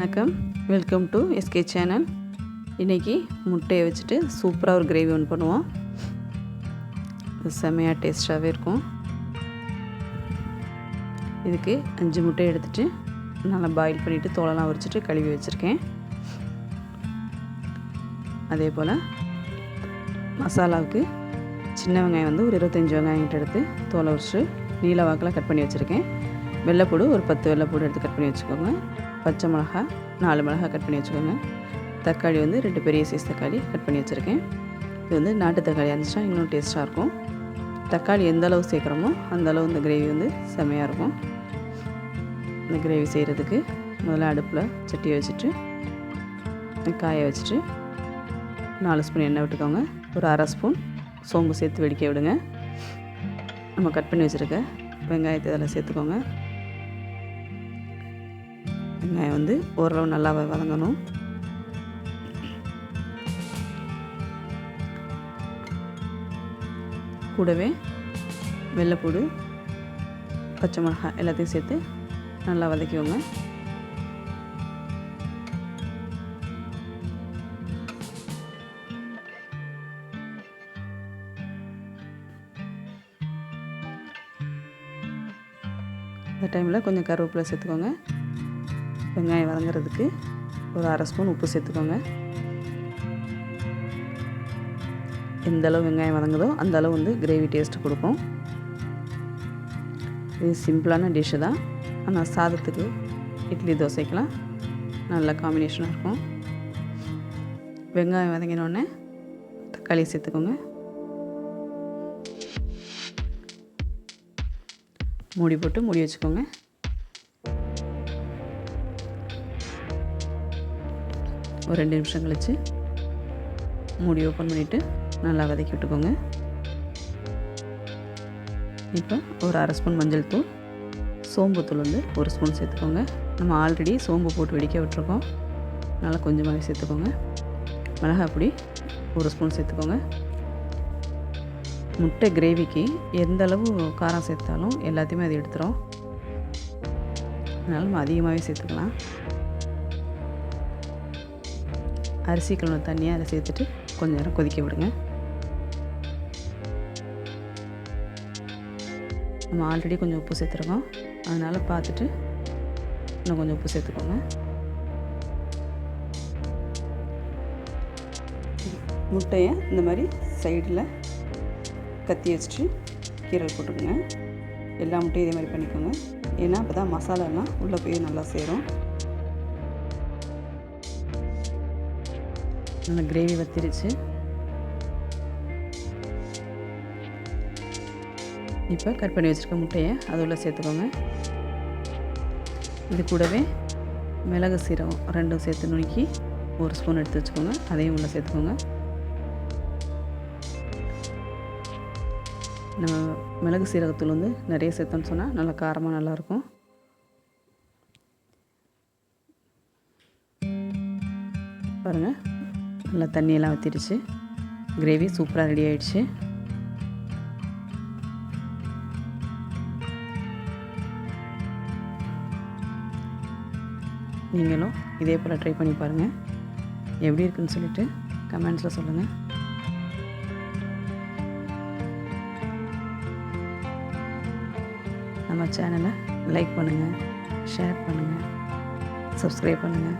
வணக்கம். Welcome to SK channel இன்றைக்கி முட்டையை வச்சுட்டு சூப்பராக ஒரு கிரேவி ஒன்று பண்ணுவோம். செமையாக செம்மையாக டேஸ்ட்டாகவே இருக்கும். இதுக்கு அஞ்சு முட்டை எடுத்துகிட்டு நல்லா பாயில் பண்ணிவிட்டு தோலெல்லாம் உரிச்சிட்டு கழுவி வச்சுருக்கேன். அதே போல் மசாலாவுக்கு சின்ன வெங்காயம் வந்து ஒரு இருபத்தஞ்சி வெங்காயம் கிட்ட எடுத்து தோலை உரிச்சு நீல வாக்கில் கட் பண்ணி வச்சுருக்கேன். வெள்ளைப்பூடு ஒரு பத்து வெள்ளைப்பூடு எடுத்து கட் பண்ணி வச்சுக்கோங்க. பச்சை மிளகா நாலு மிளகா கட் பண்ணி வச்சுக்கோங்க. தக்காளி வந்து ரெண்டு பெரிய சைஸ் தக்காளி கட் பண்ணி வச்சுருக்கேன். இது வந்து நாட்டு தக்காளி இருந்துச்சுன்னா இன்னும் டேஸ்ட்டாக இருக்கும். தக்காளி எந்த அளவு சேர்க்குறோமோ அந்த அளவு இந்த கிரேவி வந்து செம்மையாக இருக்கும். இந்த கிரேவி செய்கிறதுக்கு முதல்ல அடுப்பில் சட்டியை வச்சுட்டு காய வச்சுட்டு நாலு ஸ்பூன் எண்ணெய் விட்டுக்கோங்க. ஒரு அரை ஸ்பூன் சோம்பு சேர்த்து வெடிக்க விடுங்க. நம்ம கட் பண்ணி வச்சுருக்க வெங்காயத்தை இதெல்லாம் சேர்த்துக்கோங்க. வெங்காயம் வந்து ஓரளவு நல்லா வ- வதங்கணும். கூடவே வெள்ளைப்பூடு பச்சை மிளகாய் எல்லாத்தையும் சேர்த்து நல்லா வதக்கிவோங்க இந்த டைமில் கொஞ்சம் கருவேப்பிலை சேர்த்துக்கோங்க. வெங்காயம் வதங்குறதுக்கு ஒரு அரை ஸ்பூன் உப்பு சேர்த்துக்கோங்க. எந்த அளவு வெங்காயம் வதங்குதோ அந்த அளவு வந்து கிரேவி டேஸ்ட் கொடுக்கும். இது சிம்பிளான டிஷ்ஷு தான். ஆனால் சாதத்துக்கு இட்லி தோசைக்கெலாம் நல்ல காம்பினேஷனாக இருக்கும். வெங்காயம் வதங்கினோடனே தக்காளி சேர்த்துக்கோங்க. மூடி போட்டு மூடி வச்சுக்கோங்க. ஒரு ரெண்டு நிமிஷம் கழித்து மூடி ஓப்பன் பண்ணிவிட்டு நல்லா வதக்கி விட்டுக்கோங்க. இப்போ ஒரு அரை ஸ்பூன் மஞ்சள் தூள் சோம்பு தூள் வந்து ஒரு ஸ்பூன் சேர்த்துக்கோங்க. நம்ம ஆல்ரெடி சோம்பு போட்டு வெடிக்க விட்டுருக்கோம். நல்லா கொஞ்சமாகவே சேர்த்துக்கோங்க. மிளகாய் பொடி ஒரு ஸ்பூன் சேர்த்துக்கோங்க. முட்டை கிரேவிக்கு எந்த அளவு காரம் சேர்த்தாலும் எல்லாத்தையுமே அது எடுத்துரும். அதனால் நம்ம அதிகமாகவே சேர்த்துக்கலாம். அரிசி கழுவுன தண்ணியை அதை சேர்த்துட்டு கொஞ்ச நேரம் கொதிக்க விடுங்க. நம்ம ஆல்ரெடி கொஞ்சம் உப்பு சேர்த்துருக்கோம். அதனால் பார்த்துட்டு இன்னும் கொஞ்சம் உப்பு சேர்த்துக்கோங்க. முட்டையை இந்த மாதிரி சைடில் கத்தி வச்சுட்டு கீரல் போட்டுக்கோங்க. எல்லா முட்டையும் இதே மாதிரி பண்ணிக்கோங்க. ஏன்னா அப்போ தான் மசாலாலாம் உள்ளே போய் நல்லா சேரும். நல்லா கிரேவி வத்திருச்சு. இப்போ கட் பண்ணி வச்சுருக்க முட்டையை அது உள்ளே சேர்த்துக்கோங்க. இது கூடவே மிளகு சீரகம் ரெண்டும் சேர்த்து நுணுக்கி ஒரு ஸ்பூன் எடுத்து வச்சுக்கோங்க. அதையும் உள்ளே சேர்த்துக்கோங்க. நம்ம மிளகு சீரகத்தூள் வந்து நிறைய சேர்த்தோன்னு சொன்னால் நல்லா காரமாக நல்லாயிருக்கும் பாருங்கள் நல்லா தண்ணியெல்லாம் ஊற்றிடுச்சு கிரேவி சூப்பராக ரெடி ஆயிடுச்சு. நீங்களும் இதே போல் ட்ரை பண்ணி பாருங்கள் எப்படி இருக்குன்னு சொல்லிட்டு கமெண்ட்ஸில் சொல்லுங்கள் நம்ம சேனலை லைக் பண்ணுங்கள் ஷேர் பண்ணுங்கள் சப்ஸ்கிரைப் பண்ணுங்கள்